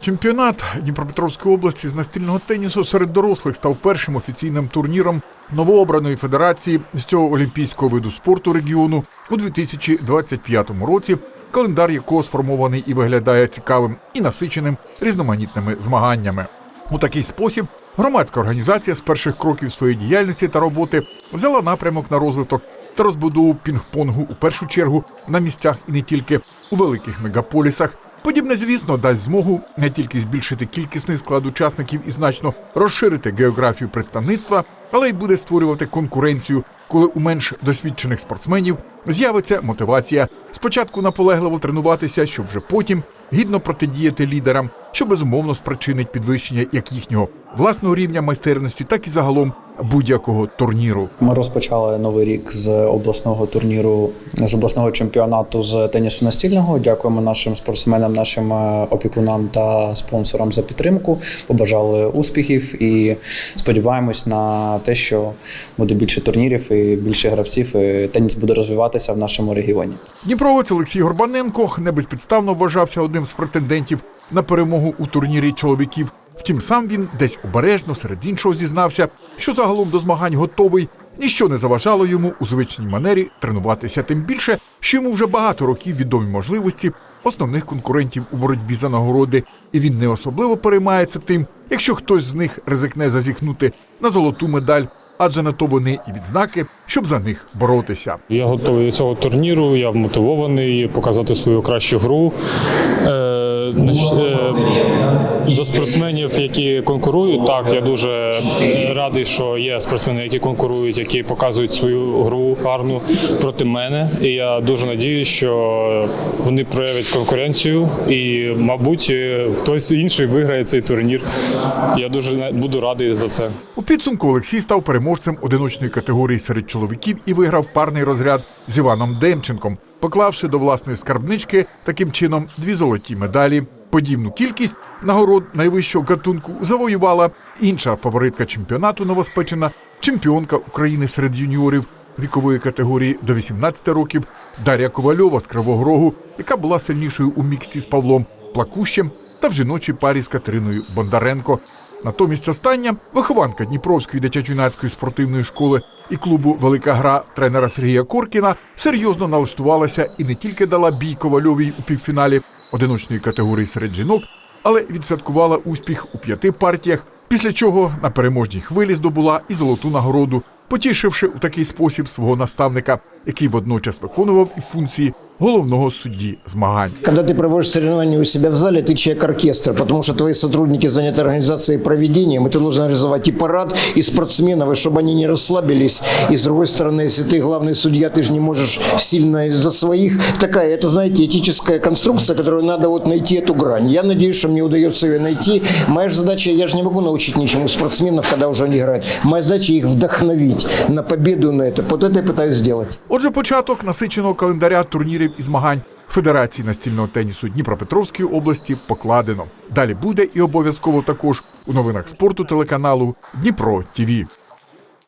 Чемпіонат Дніпропетровської області з настільного тенісу серед дорослих став першим офіційним турніром новообраної федерації з цього олімпійського виду спорту регіону у 2025 році, календар якого сформований і виглядає цікавим і насиченим різноманітними змаганнями. У такий спосіб громадська організація з перших кроків своєї діяльності та роботи взяла напрямок на розвиток та розбудову пінг-понгу у першу чергу на місцях і не тільки у великих мегаполісах. Подібне, звісно, дасть змогу не тільки збільшити кількісний склад учасників і значно розширити географію представництва, але й буде створювати конкуренцію, коли у менш досвідчених спортсменів з'явиться мотивація спочатку наполегливо тренуватися, щоб вже потім гідно протидіяти лідерам, що безумовно спричинить підвищення як їхнього власного рівня майстерності, так і загалом будь-якого турніру. Ми розпочали новий рік з обласного турніру, з обласного чемпіонату з тенісу настільного. Дякуємо нашим спортсменам, нашим е, опікунам та спонсорам за підтримку. Побажали успіхів і сподіваємось на те, що буде більше турнірів і більше гравців. і Теніс буде розвиватися в нашому регіоні. Дніпровець Олексій Горбаненко не безпідставно вважався одним з претендентів на перемогу у турнірі чоловіків. Втім, сам він десь обережно серед іншого зізнався, що загалом до змагань готовий. Ніщо не заважало йому у звичній манері тренуватися, тим більше, що йому вже багато років відомі можливості основних конкурентів у боротьбі за нагороди, і він не особливо переймається тим, якщо хтось з них ризикне зазіхнути на золоту медаль, адже на то вони і відзнаки, щоб за них боротися. Я готовий до цього турніру, я вмотивований показати свою кращу гру. Е, за спортсменів, які конкурують, так я дуже е, радий, що є спортсмени, які конкурують, які показують свою гру гарну проти мене. І я дуже надіюсь, що вони проявлять конкуренцію, і, мабуть, е, хтось інший виграє цей турнір. Я дуже буду радий за це. У підсумку Олексій став переможцем одиночної категорії серед чоловіків і виграв парний розряд з Іваном Демченком, поклавши до власної скарбнички таким чином дві золоті медалі. Подібну кількість нагород найвищого гатунку завоювала інша фаворитка чемпіонату новоспечена чемпіонка України серед юніорів вікової категорії до 18 років Дар'я Ковальова з Кривого Рогу, яка була сильнішою у міксті з Павлом Плакущем та в жіночій парі з Катериною Бондаренко. Натомість остання вихованка Дніпровської дитячо-юнацької спортивної школи. І клубу Велика гра тренера Сергія Коркіна серйозно налаштувалася і не тільки дала бій Ковальовій у півфіналі одиночної категорії серед жінок, але відсвяткувала успіх у п'яти партіях, після чого на переможній хвилі здобула і золоту нагороду, потішивши у такий спосіб свого наставника, який водночас виконував і функції головного судді змагань. Когда ты проводишь соревнования у себя в зале, ты человек-оркестр, потому что твои сотрудники заняты организацией и проведением, и ты должен организовать и парад, и спортсменов, и чтобы они не расслабились. И с другой стороны, если ты главный судья, ты же не можешь сильно за своих. Такая, это, знаете, этическая конструкция, которую надо вот найти эту грань. Я надеюсь, что мне удается ее найти. Моя же задача, я же не могу научить ничему спортсменов, когда уже они играют. Моя задача их вдохновить на победу на это. Вот это я пытаюсь сделать. Отже, початок насиченого календаря турнірів і змагань Федерації настільного тенісу Дніпропетровської області покладено. Далі буде і обов'язково також у новинах спорту телеканалу Дніпро ТІВІ.